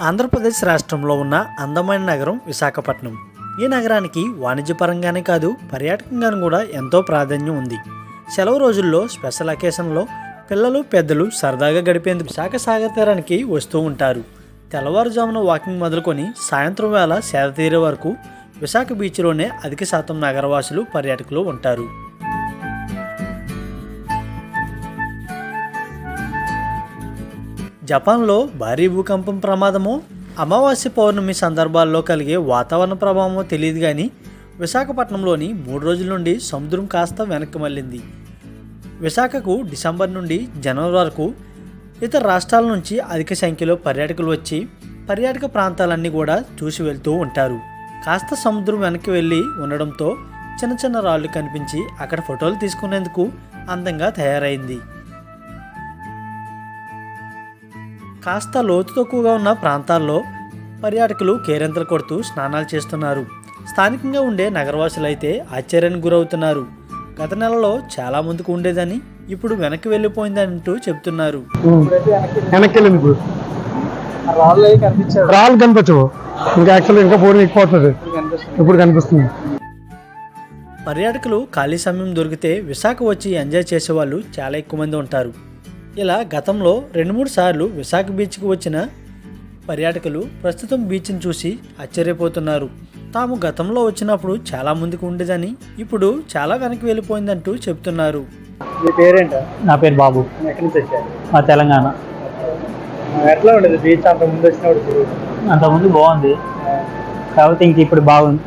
ఆంధ్రప్రదేశ్ రాష్ట్రంలో ఉన్న అందమైన నగరం విశాఖపట్నం. ఈ నగరానికి వాణిజ్యపరంగానే కాదు పర్యాటకంగాను కూడా ఎంతో ప్రాధాన్యం ఉంది. సెలవు రోజుల్లో స్పెషల్ అకేషన్లో పిల్లలు పెద్దలు సరదాగా గడిపేందుకు విశాఖ సాగర్ తీరానికి వస్తూ ఉంటారు. తెల్లవారుజామున వాకింగ్ మొదలుకొని సాయంత్రం వేళ సేద తీరే వరకు విశాఖ బీచ్లోనే అధిక శాతం నగరవాసులు పర్యాటకులు ఉంటారు. జపాన్లో భారీ భూకంపం ప్రమాదమో అమావాస్య పౌర్ణమి సందర్భాల్లో కలిగే వాతావరణ ప్రభావమో తెలియదు కానీ విశాఖపట్నంలోని మూడు రోజుల నుండి సముద్రం కాస్త వెనక్కి మళ్ళింది. విశాఖకు డిసెంబర్ నుండి జనవరి వరకు ఇతర రాష్ట్రాల నుంచి అధిక సంఖ్యలో పర్యాటకులు వచ్చి పర్యాటక ప్రాంతాలన్నీ కూడా చూసి వెళ్తూ ఉంటారు. కాస్త సముద్రం వెనక్కి వెళ్ళి ఉండడంతో చిన్న చిన్న రాళ్ళు కనిపించి అక్కడ ఫోటోలు తీసుకునేందుకు అందంగా తయారైంది. కాస్త లోతు తక్కువగా ఉన్న ప్రాంతాల్లో పర్యాటకులు కేరింతలు కొడుతూ స్నానాలు చేస్తున్నారు. స్థానికంగా ఉండే నగరవాసులు అయితే ఆశ్చర్యానికి గురవుతున్నారు. గత నెలలో చాలా ముందుకు ఉండేదని ఇప్పుడు వెనక్కి వెళ్ళిపోయిందంటూ చెప్తున్నారు వెనక్కి వెళ్ళింది రాళ్ళు కనిపించవు ఇంకా యాక్చువల్ ఇంకా బోర్డు ఎక్కిపోతుంది. కనిపిస్తుంది ఇప్పుడు కనిపిస్తుంది. పర్యాటకులు ఖాళీ సమయం దొరికితే విశాఖ వచ్చి ఎంజాయ్ చేసేవాళ్ళు చాలా ఎక్కువ మంది ఉంటారు. ఇలా గతంలో రెండు మూడు సార్లు విశాఖ బీచ్కి వచ్చిన పర్యాటకులు ప్రస్తుతం బీచ్ని చూసి ఆశ్చర్యపోతున్నారు. తాము గతంలో వచ్చినప్పుడు చాలా ముందుకు ఉండేదని ఇప్పుడు చాలా వెనక్కి వెళ్ళిపోయిందంటూ చెప్తున్నారు మీ పేరేంట? నా పేరు బాబు. ఎక్కడి నుంచి వచ్చారు మా తెలంగాణ. ఎట్లా ఉండేది? బీచ్ అంత ముందు వచ్చినప్పుడు? అంతకుముందు బాగుంది. కాకపోతే ఇంక ఇప్పుడు బాగుంది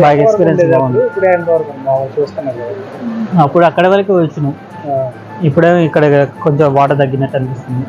బాగా ఎక్స్పీరియన్స్ బాగుంది. అప్పుడు? ఇప్పుడు చూస్తున్నారు అక్కడ వరకు వచ్చినాం. ఇప్పుడే ఇక్కడ కొంచెం వాటర్ తగ్గినట్టు అనిపిస్తుంది.